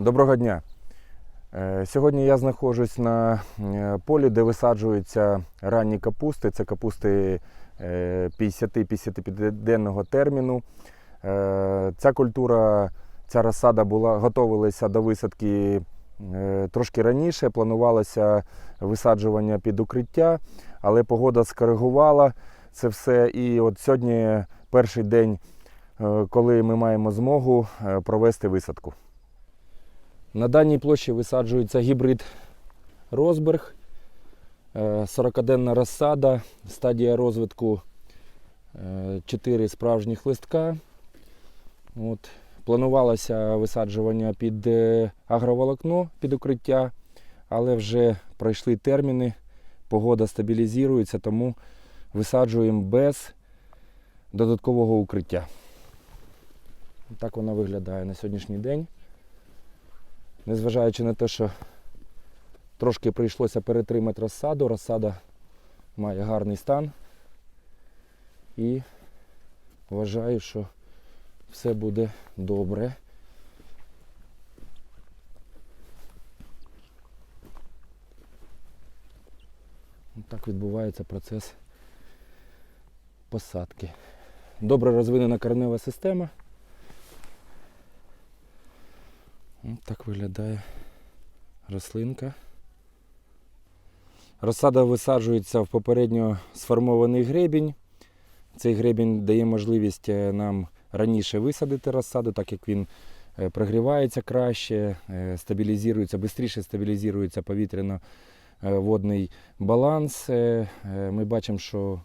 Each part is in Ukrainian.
Доброго дня. Е, Сьогодні я знаходжусь на е, полі, де висаджуються ранні капусти. Це капусти е, 50-55-денного терміну. Ця культура, ця розсада була готувалася до висадки трошки раніше. Планувалося висаджування під укриття, але погода скоригувала це все. І от сьогодні перший день, коли ми маємо змогу провести висадку. На даній площі висаджується гібрид Розберг, е, 40-денна розсада, стадія розвитку 4 справжніх листка. От. Планувалося висаджування під е, агроволокно під укриття, але вже пройшли терміни, погода стабілізується, тому висаджуємо без додаткового укриття. Так воно виглядає на сьогоднішній день незважаючи на те, що трошки прийшлося перетримати розсаду, розсада має гарний стан і вважаю, що все буде добре. Так відбувається процес посадки. Добре розвинена коренева система. Ось так виглядає рослинка. Розсада висаджується в попередньо сформований гребінь. Цей гребінь дає можливість е, нам раніше висадити розсаду, так як він е, прогрівається краще, е, стабілізується, швидше стабілізується повітряно-водний баланс. Ми бачимо, що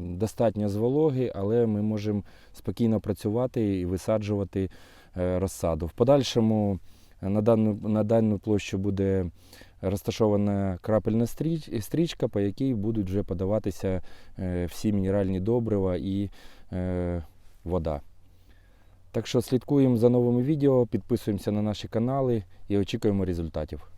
достатньо з вологи, але ми можемо спокійно працювати і висаджувати розсаду. В подальшому е, на дану, на дану площу буде розташована крапельна стрічка, по якій будуть вже подаватися е, всі мінеральні добрива і е, вода. Так що слідкуємо за новими відео, підписуємося на наші канали і очікуємо результатів.